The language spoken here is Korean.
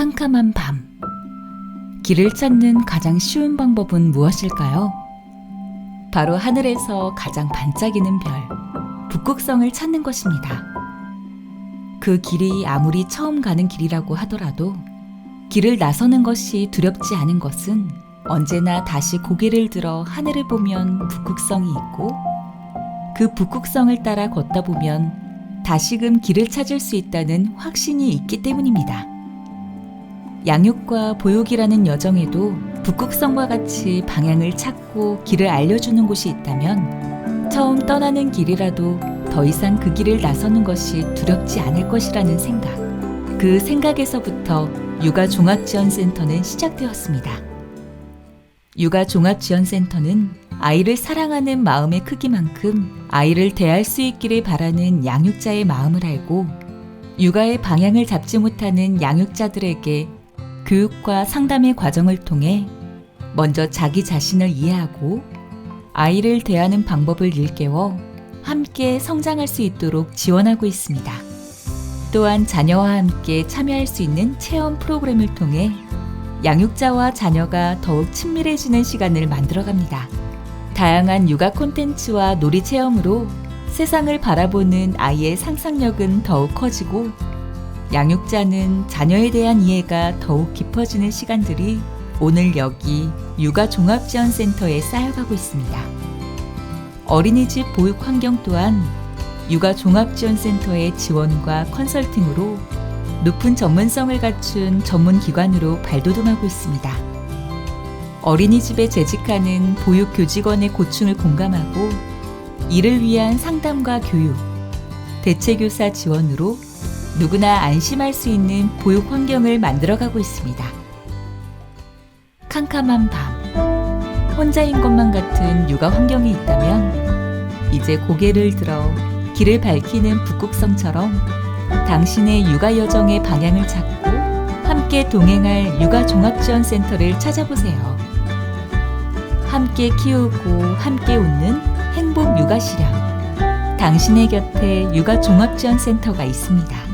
캄캄한 밤. 길을 찾는 가장 쉬운 방법은 무엇일까요? 바로 하늘에서 가장 반짝이는 별, 북극성을 찾는 것입니다. 그 길이 아무리 처음 가는 길이라고 하더라도 길을 나서는 것이 두렵지 않은 것은 언제나 다시 고개를 들어 하늘을 보면 북극성이 있고 그 북극성을 따라 걷다 보면 다시금 길을 찾을 수 있다는 확신이 있기 때문입니다. 양육과 보육이라는 여정에도 북극성과 같이 방향을 찾고 길을 알려주는 곳이 있다면 처음 떠나는 길이라도 더 이상 그 길을 나서는 것이 두렵지 않을 것이라는 생각. 그 생각에서부터 육아 종합지원센터는 시작되었습니다. 육아 종합지원센터는 아이를 사랑하는 마음의 크기만큼 아이를 대할 수 있기를 바라는 양육자의 마음을 알고 육아의 방향을 잡지 못하는 양육자들에게 교육과 상담의 과정을 통해 먼저 자기 자신을 이해하고 아이를 대하는 방법을 일깨워 함께 성장할 수 있도록 지원하고 있습니다. 또한 자녀와 함께 참여할 수 있는 체험 프로그램을 통해 양육자와 자녀가 더욱 친밀해지는 시간을 만들어 갑니다. 다양한 육아 콘텐츠와 놀이 체험으로 세상을 바라보는 아이의 상상력은 더욱 커지고 양육자는 자녀에 대한 이해가 더욱 깊어지는 시간들이 오늘 여기 육아종합지원센터에 쌓여가고 있습니다. 어린이집 보육 환경 또한 육아종합지원센터의 지원과 컨설팅으로 높은 전문성을 갖춘 전문 기관으로 발돋움하고 있습니다. 어린이집에 재직하는 보육 교직원의 고충을 공감하고 이를 위한 상담과 교육, 대체교사 지원으로 누구나 안심할 수 있는 보육 환경을 만들어가고 있습니다. 캄캄한 밤, 혼자인 것만 같은 육아 환경이 있다면 이제 고개를 들어 길을 밝히는 북극성처럼 당신의 육아 여정의 방향을 찾고 함께 동행할 육아 종합지원센터를 찾아보세요. 함께 키우고 함께 웃는 행복 육아 실험. 당신의 곁에 육아 종합지원센터가 있습니다.